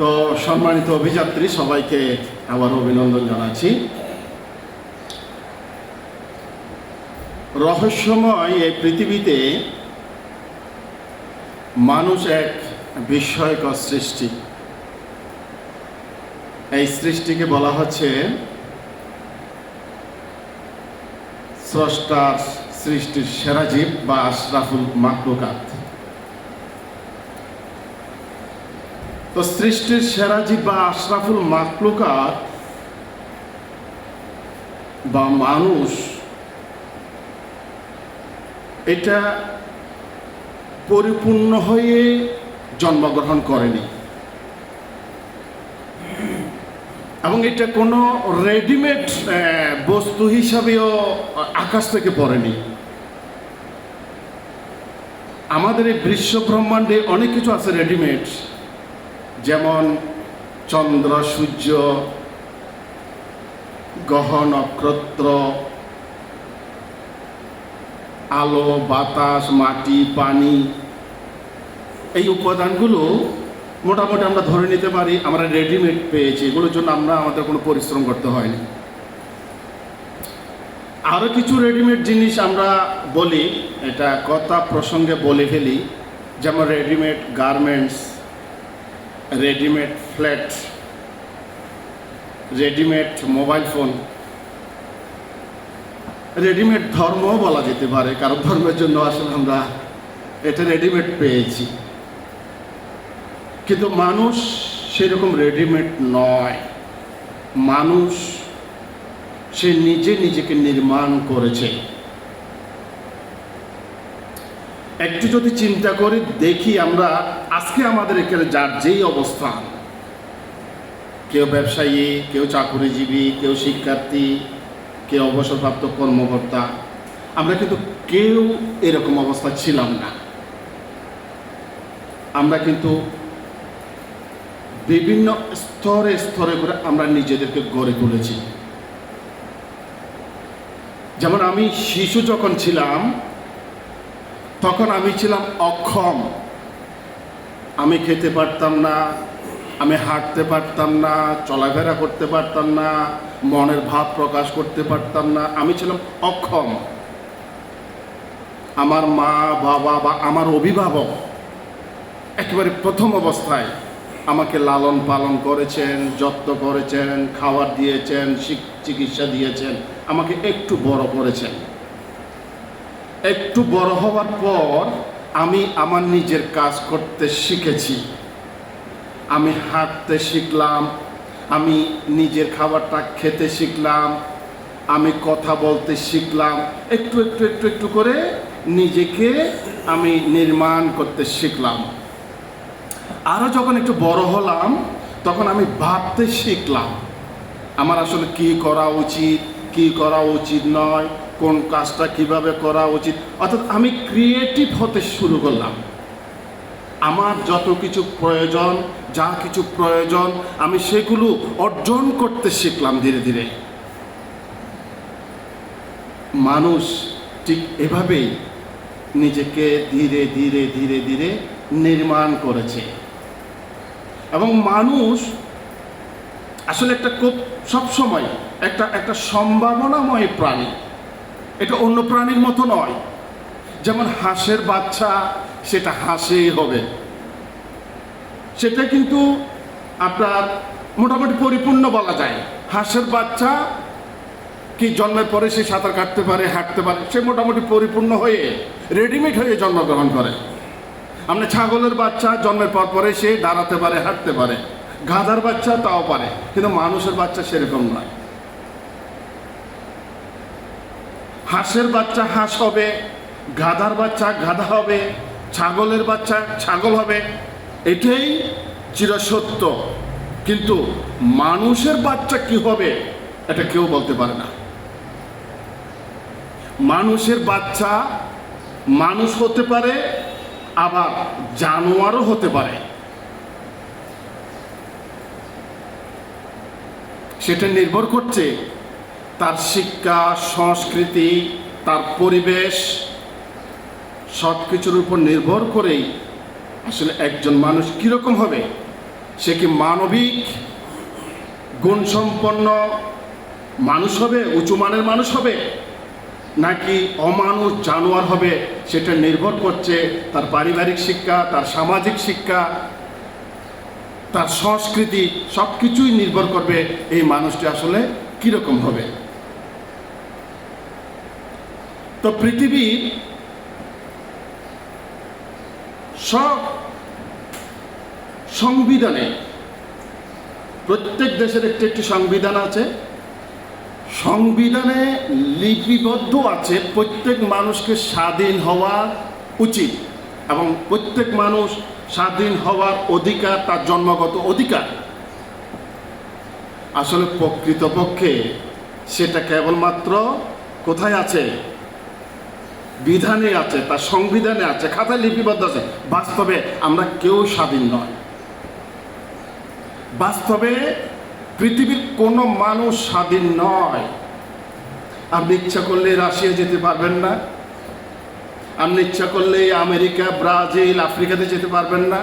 তো সম্মানিত অভিযাত্রী, সবাইকে আবার অভিনন্দন জানাচ্ছি। রহস্যময় এই পৃথিবীতে মানুষ এক বিস্ময়কর সৃষ্টি। এই সৃষ্টিকে বলা হচ্ছে স্রষ্টার সৃষ্টির সেরা জীব বা আশরাফুল মাকলুকাত তো সৃষ্টির সেরা জীব বা আশরাফুল মাকলুকাত বা মানুষ, এটা পরিপূর্ণ হয়ে জন্মগ্রহণ করেনি। এবং এটা কোনো রেডিমেড বস্তু হিসাবেও আকাশ থেকে পড়েনি। আমাদের এই বিশ্ব ব্রহ্মাণ্ডে অনেক কিছু আছে রেডিমেড। যেমন চন্দ্র, সূর্য, গ্রহ, নক্ষত্র, আলো, বাতাস, মাটি, পানি, এই উপাদানগুলো মোটামুটি আমরা ধরে নিতে পারি, আমরা রেডিমেড পেয়েছি। এগুলোর জন্য আমরা আমাদের কোনো পরিশ্রম করতে হয়নি। আরও কিছু রেডিমেড জিনিস আমরা বলি, এটা কথা প্রসঙ্গে বলে ফেলি, যেমন readymade garments readymade flat, readymade mobile phone, readymade ধর্মও বলা যেতে পারে, কারণ ধর্মের জন্য আসলে আমরা এটা রেডিমেড পেয়েছি। কিন্তু মানুষ সেরকম রেডিমেড নয়। মানুষ সে নিজে নিজেকে নির্মাণ করেছে। একটু যদি চিন্তা করি, দেখি আমরা আজকে আমাদের এখানে যার যেই অবস্থান। কেউ ব্যবসায়ী, কেউ চাকুরিজীবী, কেউ শিক্ষার্থী, কেউ অবসরপ্রাপ্ত কর্মকর্তা, আমরা কিন্তু কেউ এরকম অবস্থা ছিলাম না। আমরা কিন্তু বিভিন্ন স্তরে স্তরে করে আমরা নিজেদেরকে গড়ে তুলেছি। যেমন আমি শিশু যখন ছিলাম তখন আমি ছিলাম অক্ষম। আমি খেতে পারতাম না, আমি হাঁটতে পারতাম না, চলাফেরা করতে পারতাম না, মনের ভাব প্রকাশ করতে পারতাম না, আমি ছিলাম অক্ষম। আমার মা, বাবা বা আমার অভিভাবক একেবারে প্রথম অবস্থায় আমাকে লালন পালন করেছেন, যত্ন করেছেন, খাবার দিয়েছেন, চিকিৎসা দিয়েছেন, আমাকে একটু বড় করেছেন। একটু বড় হওয়ার পর আমি আমার নিজের কাজ করতে শিখেছি। আমি হাঁটতে শিখলাম, আমি নিজের খাবারটা খেতে শিখলাম, আমি কথা বলতে শিখলাম। একটু একটু একটু একটু করে নিজেকে আমি নির্মাণ করতে শিখলাম। আরও যখন একটু বড় হলাম, তখন আমি ভাবতে শিখলাম, আমার আসলে কি করা উচিত, কি করা উচিত নয়। কোন কাজটা কীভাবে করা উচিত। অর্থাৎ আমি ক্রিয়েটিভ হতে শুরু করলাম। আমার যত কিছু প্রয়োজন, যা কিছু প্রয়োজন, আমি সেগুলো অর্জন করতে শিখলাম ধীরে ধীরে। মানুষ ঠিক এভাবেই নিজেকে ধীরে ধীরে ধীরে ধীরে নির্মাণ করেছে। এবং মানুষ আসলে একটা খুব সবসময় একটা একটা সম্ভাবনাময় প্রাণী। এটা অন্য প্রাণীর মতো নয়। যেমন হাঁসের বাচ্চা, সেটা হাঁসেই হবে। সেটা কিন্তু আপনার মোটামুটি পরিপূর্ণ বলা যায়। হাঁসের বাচ্চা কি জন্মের পরে সে সাঁতার কাটতে পারে, হাঁটতে পারে, সে মোটামুটি পরিপূর্ণ হয়ে রেডিমেড হয়ে জন্মগ্রহণ করে। আমরা ছাগলের বাচ্চা জন্মের পর পরে সে দাঁড়াতে পারে, হাঁটতে পারে। গাধার বাচ্চা তাও পারে, কিন্তু মানুষের বাচ্চা সেরকম নয়। হাঁসের বাচ্চা হাঁস হবে, গাধার বাচ্চা গাধা হবে, ছাগলের বাচ্চা ছাগল হবে, এটাই চিরসত্য। কিন্তু মানুষের বাচ্চা কি হবে, এটা কেউ বলতে পারে না। মানুষের বাচ্চা মানুষ হতে পারে, আবার জানোয়ারও হতে পারে। সেটা নির্ভর করছে তার শিক্ষা, সংস্কৃতি, তার পরিবেশ সব কিছুর উপর নির্ভর করেই আসলে একজন মানুষ কীরকম হবে? সে কি মানবিক, গুণসম্পন্ন মানুষ হবে, উঁচু মানের মানুষ হবে? নাকি অমানুষ, জানোয়ার হবে? সেটা নির্ভর করছে তার পারিবারিক শিক্ষা, তার সামাজিক শিক্ষা, তার সংস্কৃতি সব কিছুই নির্ভর করবে এই মানুষটি আসলে কীরকম হবে। তো পৃথিবীর সব সংবিধানে, প্রত্যেক দেশের একটি একটি সংবিধান আছে। সংবিধানে লিপিবদ্ধ আছে প্রত্যেক মানুষকে স্বাধীন হওয়া উচিত এবং প্রত্যেক মানুষ স্বাধীন হওয়ার অধিকার তার জন্মগত অধিকার। আসলে প্রকৃতপক্ষে সেটা কেবলমাত্র কোথায় আছে? বিধানে আছে, তার সংবিধানে আছে খাতায় লিপিবদ্ধ আছে। বাস্তবে আমরা কেউ স্বাধীন নয়। বাস্তবে পৃথিবীর কোনো মানুষ স্বাধীন নয়। আপনি ইচ্ছা করলে রাশিয়া যেতে পারবেন না। আপনি ইচ্ছা করলে আমেরিকা, ব্রাজিল, আফ্রিকাতে যেতে পারবেন না।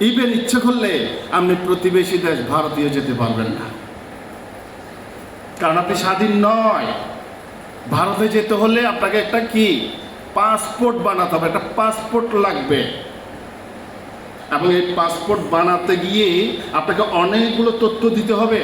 ইভেন ইচ্ছা করলে আপনি প্রতিবেশী দেশ ভারতীয় যেতে পারবেন না। কারণ আপনি স্বাধীন নয়। ভারতে যেতে হলে আপনাকে একটা কি? পাসপোর্ট বানাতে হবে, একটা পাসপোর্ট লাগবে। এবং এই পাসপোর্ট বানাতে গিয়ে আপনাকে অনেকগুলো তথ্য দিতে হবে।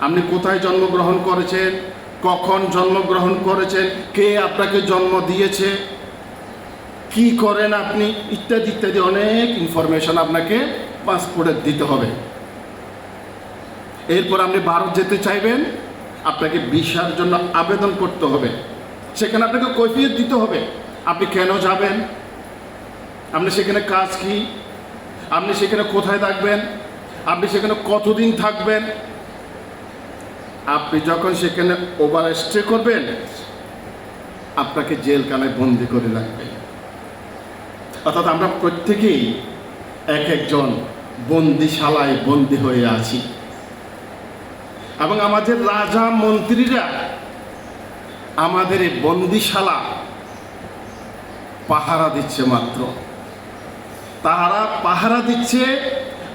আপনি কোথায় জন্মগ্রহণ করেছেন, কখন জন্মগ্রহণ করেছেন, কে আপনাকে জন্ম দিয়েছে, কি করেন আপনি, ইত্যাদি ইত্যাদি অনেক ইনফরমেশন আপনাকে পাসপোর্টে দিতে হবে। এরপর আপনি ভারত যেতে চাইবেন আপনাকে ভিসার জন্য আবেদন করতে হবে। সেখানে আপনাকে কৈফিয়ত দিতে হবে। আপনি কেন যাবেন? আপনি সেখানে কাজ কি? আপনি সেখানে কোথায় থাকবেন? আপনি সেখানে কতদিন থাকবেন? আপনি যখন সেখানে ওভার স্টে করবেন, আপনাকে জেলখানায় বন্দি করে রাখবে। অর্থাৎ আমরা প্রত্যেকেই এক একজন বন্দিশালায় বন্দি হয়ে আছি। এবং আমাদের রাজা মন্ত্রীরা আমাদের এই বন্দিশালা পাহারা দিচ্ছে মাত্র। তারা পাহারা দিচ্ছে,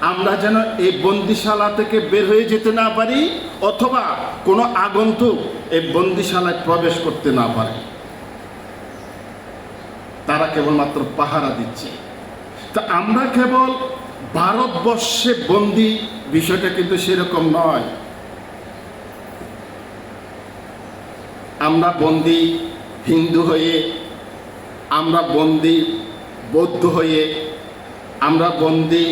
আমরা যেন এই বন্দিশালা থেকে বের হয়ে যেতে না পারি, অথবা কোনো আগন্তুক এই বন্দিশালায় প্রবেশ করতে না পারে। তারা কেবলমাত্র পাহারা দিচ্ছে। তা আমরা কেবল ভারতবর্ষে বন্দি বিষয়টা কিন্তু সেরকম নয়। আমরা বন্দি হিন্দু হয়ে, আমরা বন্দি বৌদ্ধ হয়ে, আমরা বন্দি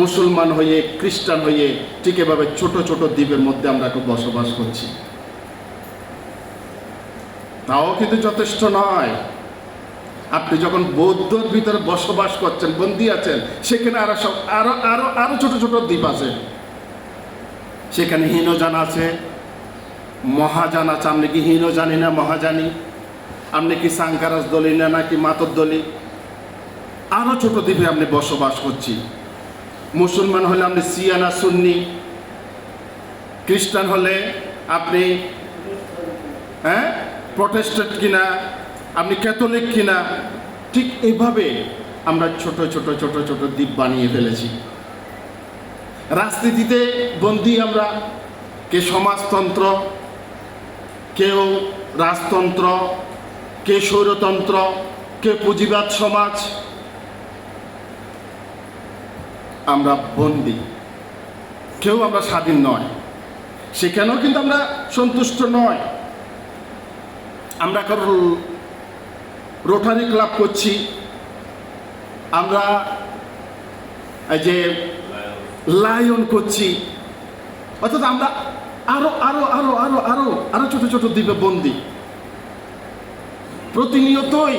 মুসলমান হয়ে, খ্রিস্টান হয়ে ঠিক এভাবে ছোট ছোট দ্বীপের মধ্যে আমরা বসবাস করছি। তাও কিন্তু যথেষ্ট নয়। আপনি যখন বৌদ্ধর ভিতরে বসবাস করছেন, বন্দি আছেন, সেখানে আরও সব, আরও আরও আরও ছোট ছোট দ্বীপ আছে। সেখানে হীনজান আছে মহাজান আছে, আপনি কি হীন জানি না, মহাজানি? আপনি কি সাংকারাস দলি না, নাকি মাতর দলি আরও ছোট দ্বীপে আপনি বসবাস করছি। মুসলমান হলে আপনি সিয়ানা সুন্নি? খ্রিস্টান হলে আপনি হ্যাঁ প্রটেস্টেন্ট কিনা, আপনি ক্যাথলিক কিনা, ঠিক এইভাবে আমরা ছোট ছোট ছোট ছোট দ্বীপ বানিয়ে ফেলেছি। রাজনীতিতে বন্দি আমরা, কে সমাজতন্ত্র কেউ রাজতন্ত্র, কে স্বৈরতন্ত্র, কে পুঁজিবাদ সমাজ। আমরা বন্দি। কেউ আমরা স্বাধীন নয়। সেখানেও কিন্তু আমরা সন্তুষ্ট নয়। আমরা কারও রোটারি ক্লাব করছি। আমরা যে লায়ন করছি। অর্থাৎ আমরা আরও আরও আরও আরও আরও আরও ছোট ছোট দ্বীপে বন্দি। প্রতিনিয়তই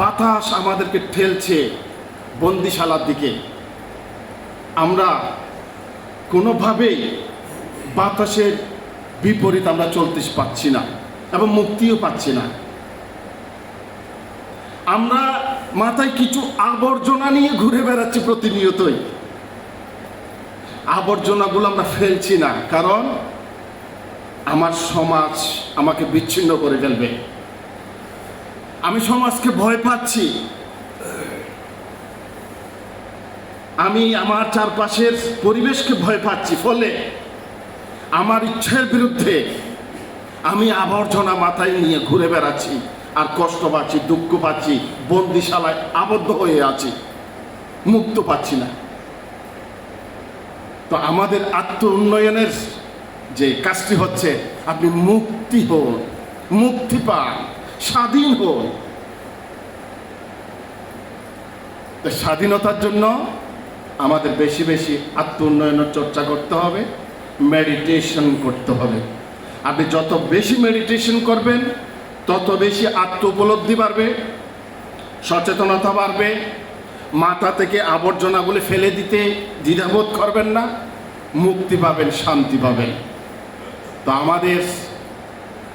বাতাস আমাদেরকে ঠেলছে বন্দিশালার দিকে। আমরা কোনোভাবেই বাতাসের বিপরীত আমরা চলতে পারছি না এবং মুক্তিও পাচ্ছি না। আমরা মাথায় কিছু আবর্জনা নিয়ে ঘুরে বেড়াচ্ছি প্রতিনিয়তই। আবর্জনাগুলো আমরা ফেলছি না, কারণ আমার সমাজ আমাকে বিচ্ছিন্ন করে ফেলবে। আমি সমাজকে ভয় পাচ্ছি। আমি আমার চারপাশের পরিবেশকে ভয় পাচ্ছি, ফলে আমার ইচ্ছার বিরুদ্ধে আমি আবর্জনা মাথায় নিয়ে ঘুরে বেড়াচ্ছি আর কষ্ট পাচ্ছি, দুঃখ পাচ্ছি, বন্দিশালায় আবদ্ধ হয়ে আছি, মুক্ত পাচ্ছি না। তো আমাদের আত্ম উন্নয়নের যে কাজটি হচ্ছে, আপনি মুক্তি হন, মুক্তি পান, স্বাধীন হন। তো স্বাধীনতার জন্য আমাদের বেশি বেশি আত্ম উন্নয়নের চর্চা করতে হবে মেডিটেশন করতে হবে। আপনি যত বেশি মেডিটেশন করবেন, তত বেশি আত্ম উপলব্ধি বাড়বে, সচেতনতা বাড়বে মাথা থেকে আবর্জনাগুলি ফেলে দিতে দ্বিধাবোধ করবেন না, মুক্তি পাবেন, শান্তি পাবেন। তো আমাদের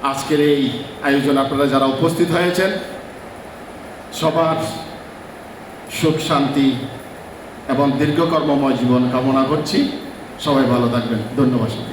আজকের এই আয়োজন আপনারা যারা উপস্থিত হয়েছেন, সবার সুখ, শান্তি এবং দীর্ঘকর্মময় জীবন কামনা করছি। সবাই ভালো থাকবেন। ধন্যবাদ